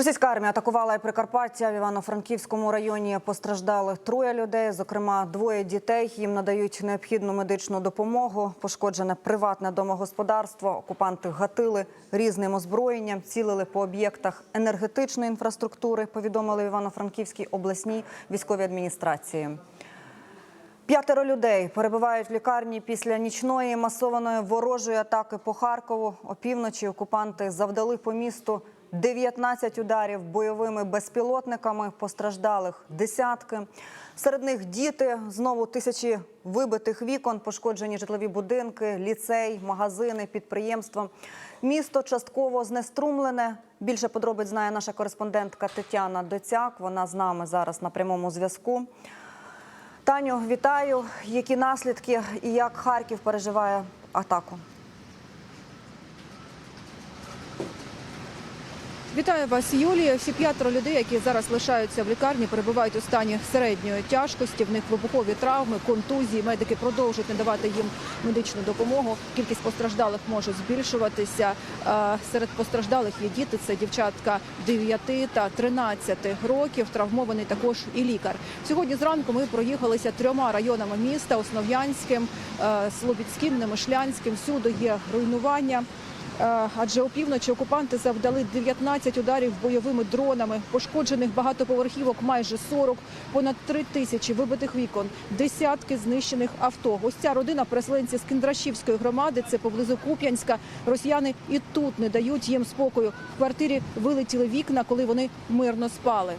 Російська армія атакувала і Прикарпаття в Івано-Франківському районі. Постраждали троє людей, зокрема двоє дітей. Їм надають необхідну медичну допомогу. Пошкоджене приватне домогосподарство. Окупанти гатили різним озброєнням, цілили по об'єктах енергетичної інфраструктури. Повідомили в Івано-Франківській обласній військовій адміністрації. П'ятеро людей перебувають в лікарні після нічної масованої ворожої атаки по Харкову. Опівночі окупанти завдали по місту 19 ударів бойовими безпілотниками. Постраждалих десятки. Серед них діти, знову тисячі вибитих вікон, пошкоджені житлові будинки, ліцей, магазини, підприємства. Місто частково знеструмлене. Більше подробиць знає наша кореспондентка Тетяна Доцяк. Вона з нами зараз на прямому зв'язку. Таню, вітаю. Які наслідки і як Харків переживає атаку? Вітаю вас, Юлія. Всі п'ятеро людей, які зараз лишаються в лікарні, перебувають у стані середньої тяжкості. В них вибухові травми, контузії. Медики продовжують надавати їм медичну допомогу. Кількість постраждалих може збільшуватися. Е, Серед постраждалих є діти. Це дівчатка 9 та 13 років. Травмований також і лікар. Сьогодні зранку ми проїхалися трьома районами міста: Основ'янським, е, Слобідським, Немишлянським. Всюди є руйнування. Е, Адже опівночі окупанти завдали 19 ударів бойовими дронами, пошкоджених багатоповерхівок майже 40, понад 3 тисячі вибитих вікон, десятки знищених авто. Ось ця родина переселенці з Кіндрашівської громади, це поблизу Куп'янська. Росіяни і тут не дають їм спокою. В квартирі вилетіли вікна, коли вони мирно спали.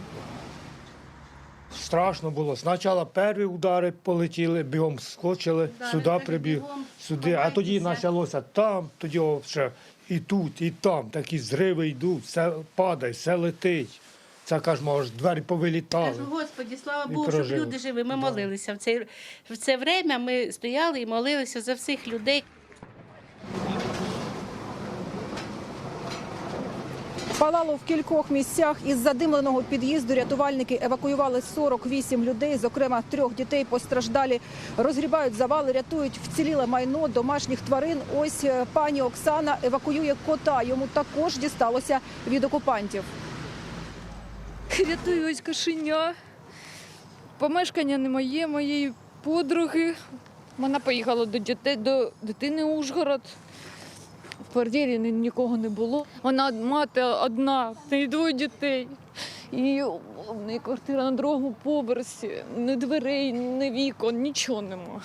Страшно було. Спочатку перші удари полетіли, бігом скочили, сюди прибіг, сюди. А тоді почалося там, тоді ще і тут, і там. Такі зриви йдуть, все падає, все летить. Це кажемо, аж двері повилітали. Кажу, Господі, слава Богу, щоб люди живі. Ми Да. молилися. В це, в це время ми стояли і молилися за всіх людей. Палало в кількох місцях. Із задимленого під'їзду рятувальники евакуювали 48 людей, зокрема трьох дітей постраждалі. Розгрібають завали, рятують вціліле майно домашніх тварин. Ось е, пані Оксана евакуює кота. Йому також дісталося від окупантів. Рятую ось кошеня. Помешкання не моє, моєї подруги. Вона поїхала до дітей, до дитини Ужгород. В квартирі нікого не було. Вона мати одна, не двоє дітей. І в неї квартира на другому поверсі, ні дверей, ні вікон, нічого нема.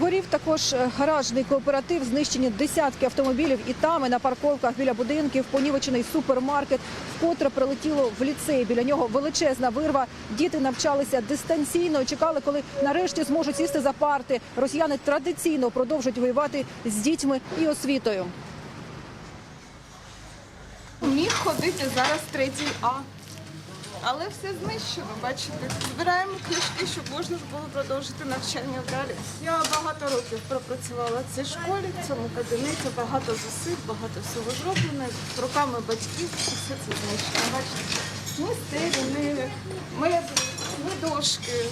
Горів також е, гаражний кооператив, знищені десятки автомобілів і там, і на парковках біля будинків, понівечений супермаркет, вкотре прилетіло в ліцей. Біля нього величезна вирва. Діти навчалися дистанційно, чекали, коли нарешті зможуть сісти за парти. Росіяни традиційно продовжують воювати з дітьми і освітою. Міг ходити зараз третій А. Але все знищено, бачите. Збираємо книжки, щоб можна було продовжити навчання далі. Я багато років пропрацювала в цій школі, в цьому кабінеті, багато зусиль, багато всього зроблено. Руками батьків і все це знищено. Бачите, ні стелі, ні ні дошки.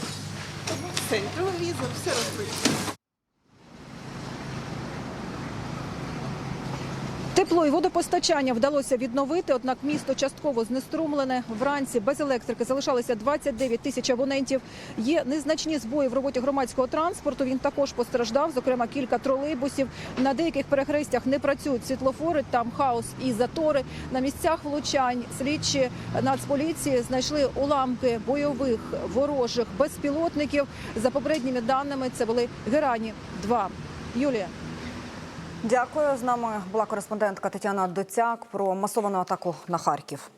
Все, телевізор, все розбито. Тепло і водопостачання вдалося відновити, однак місто частково знеструмлене. Вранці без електрики залишалося 29 тисяч абонентів. Є незначні збої в роботі громадського транспорту. Він також постраждав, зокрема кілька тролейбусів. На деяких перехрестях не працюють світлофори, там хаос і затори. На місцях влучань слідчі нацполіції знайшли уламки бойових ворожих безпілотників. За попередніми даними це були герані 2 Юлія. Дякую. З нами була кореспондентка Тетяна Доцяк про масовану атаку на Харків.